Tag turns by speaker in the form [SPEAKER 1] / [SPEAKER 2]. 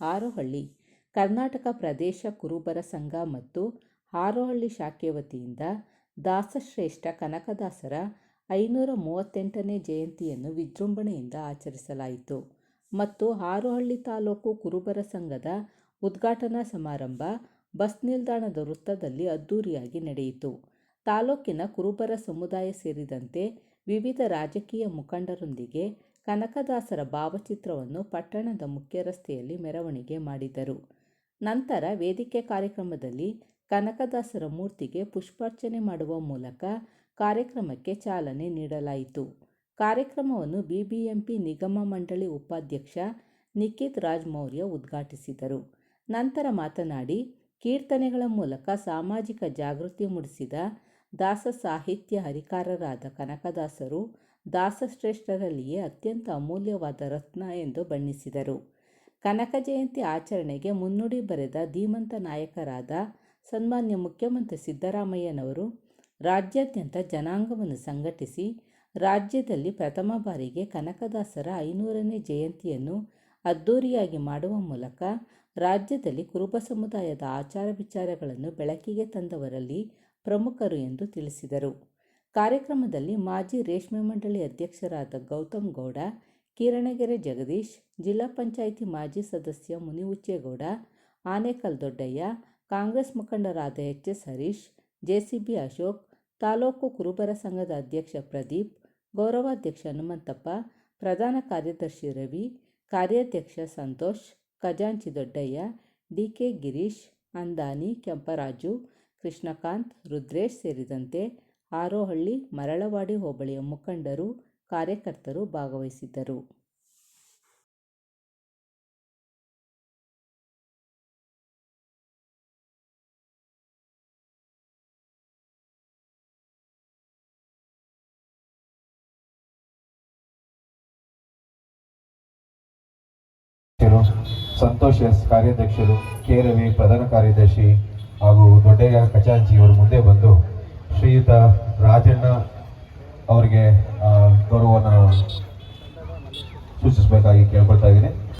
[SPEAKER 1] ಹಾರೋಹಳ್ಳಿ ಕರ್ನಾಟಕ ಪ್ರದೇಶ ಕುರುಬರ ಸಂಘ ಮತ್ತು ಹಾರೋಹಳ್ಳಿ ಶಾಖೆ ವತಿಯಿಂದ ದಾಸಶ್ರೇಷ್ಠ ಕನಕದಾಸರ ಐನೂರ ಮೂವತ್ತೆಂಟನೇ ಜಯಂತಿಯನ್ನು ವಿಜೃಂಭಣೆಯಿಂದ ಆಚರಿಸಲಾಯಿತು. ಮತ್ತು ಹಾರೋಹಳ್ಳಿ ತಾಲೂಕು ಕುರುಬರ ಸಂಘದ ಉದ್ಘಾಟನಾ ಸಮಾರಂಭ ಬಸ್ ನಿಲ್ದಾಣದ ವೃತ್ತದಲ್ಲಿ ಅದ್ದೂರಿಯಾಗಿ ನಡೆಯಿತು. ತಾಲೂಕಿನ ಕುರುಬರ ಸಮುದಾಯ ಸೇರಿದಂತೆ ವಿವಿಧ ರಾಜಕೀಯ ಮುಖಂಡರೊಂದಿಗೆ ಕನಕದಾಸರ ಭಾವಚಿತ್ರವನ್ನು ಪಟ್ಟಣದ ಮುಖ್ಯ ರಸ್ತೆಯಲ್ಲಿ ಮೆರವಣಿಗೆ ಮಾಡಿದರು. ನಂತರ ವೇದಿಕೆ ಕಾರ್ಯಕ್ರಮದಲ್ಲಿ ಕನಕದಾಸರ ಮೂರ್ತಿಗೆ ಪುಷ್ಪಾರ್ಚನೆ ಮಾಡುವ ಮೂಲಕ ಕಾರ್ಯಕ್ರಮಕ್ಕೆ ಚಾಲನೆ ನೀಡಲಾಯಿತು. ಕಾರ್ಯಕ್ರಮವನ್ನು ಬಿಬಿಎಂಪಿ ನಿಗಮ ಮಂಡಳಿ ಉಪಾಧ್ಯಕ್ಷ ನಿಖಿತ್ ರಾಜ್ ಮೌರ್ಯ ಉದ್ಘಾಟಿಸಿದರು. ನಂತರ ಮಾತನಾಡಿ, ಕೀರ್ತನೆಗಳ ಮೂಲಕ ಸಾಮಾಜಿಕ ಜಾಗೃತಿ ಮೂಡಿಸಿದ ದಾಸ ಸಾಹಿತ್ಯ ಹರಿಕಾರರಾದ ಕನಕದಾಸರು ದಾಸಶ್ರೇಷ್ಠರಲ್ಲಿಯೇ ಅತ್ಯಂತ ಅಮೂಲ್ಯವಾದ ರತ್ನ ಎಂದು ಬಣ್ಣಿಸಿದರು. ಕನಕ ಜಯಂತಿ ಆಚರಣೆಗೆ ಮುನ್ನುಡಿ ಬರೆದ ಧೀಮಂತ ನಾಯಕರಾದ ಸನ್ಮಾನ್ಯ ಮುಖ್ಯಮಂತ್ರಿ ಸಿದ್ದರಾಮಯ್ಯನವರು ರಾಜ್ಯಾದ್ಯಂತ ಜನಾಂಗವನ್ನು ಸಂಘಟಿಸಿ ರಾಜ್ಯದಲ್ಲಿ ಪ್ರಥಮ ಬಾರಿಗೆ ಕನಕದಾಸರ ಐನೂರನೇ ಜಯಂತಿಯನ್ನು ಅದ್ದೂರಿಯಾಗಿ ಮಾಡುವ ಮೂಲಕ ರಾಜ್ಯದಲ್ಲಿ ಕುರುಬ ಸಮುದಾಯದ ಆಚಾರ ವಿಚಾರಗಳನ್ನು ಬೆಳಕಿಗೆ ತಂದವರಲ್ಲಿ ಪ್ರಮುಖರು ಎಂದು ತಿಳಿಸಿದರು. ಕಾರ್ಯಕ್ರಮದಲ್ಲಿ ಮಾಜಿ ರೇಷ್ಮೆ ಮಂಡಳಿ ಅಧ್ಯಕ್ಷರಾದ ಗೌತಮ್ ಗೌಡ ಕಿರಣಗೆರೆ ಜಗದೀಶ್, ಜಿಲ್ಲಾ ಪಂಚಾಯಿತಿ ಮಾಜಿ ಸದಸ್ಯ ಮುನಿವುಚ್ಚೇಗೌಡ ಆನೇಕಲ್ ದೊಡ್ಡಯ್ಯ, ಕಾಂಗ್ರೆಸ್ ಮುಖಂಡರಾದ H S Harish, JCB Ashok, taluk ಕುರುಬರ ಸಂಘದ ಅಧ್ಯಕ್ಷ ಪ್ರದೀಪ್, ಗೌರವಾಧ್ಯಕ್ಷ ಹನುಮಂತಪ್ಪ, ಪ್ರಧಾನ ಕಾರ್ಯದರ್ಶಿ ರವಿ, ಕಾರ್ಯಾಧ್ಯಕ್ಷ ಸಂತೋಷ್, ಖಜಾಂಚಿ ದೊಡ್ಡಯ್ಯ, ಡಿಕೆ ಗಿರೀಶ್, ಅಂದಾನಿ ಕೆಂಪರಾಜು, ಕೃಷ್ಣಕಾಂತ್, ರುದ್ರೇಶ್ ಸೇರಿದಂತೆ ಹಾರೋಹಳ್ಳಿ ಮರಳವಾಡಿ ಹೋಬಳಿಯ ಮುಖಂಡರು, ಕಾರ್ಯಕರ್ತರು ಭಾಗವಹಿಸಿದ್ದರು.
[SPEAKER 2] ಸಂತೋಷ್ ಎಸ್ ಕಾರ್ಯಾಧ್ಯಕ್ಷರು, ಕೆ ರವಿ ಪ್ರಧಾನ ಕಾರ್ಯದರ್ಶಿ ಹಾಗೂ ದೊಡ್ಡಯ್ಯ ಖಜಾಂಚಿಯವರು ಮುಂದೆ ಬಂದು ಶ್ರೀಯುತ ರಾಜಣ್ಣ ಅವರಿಗೆ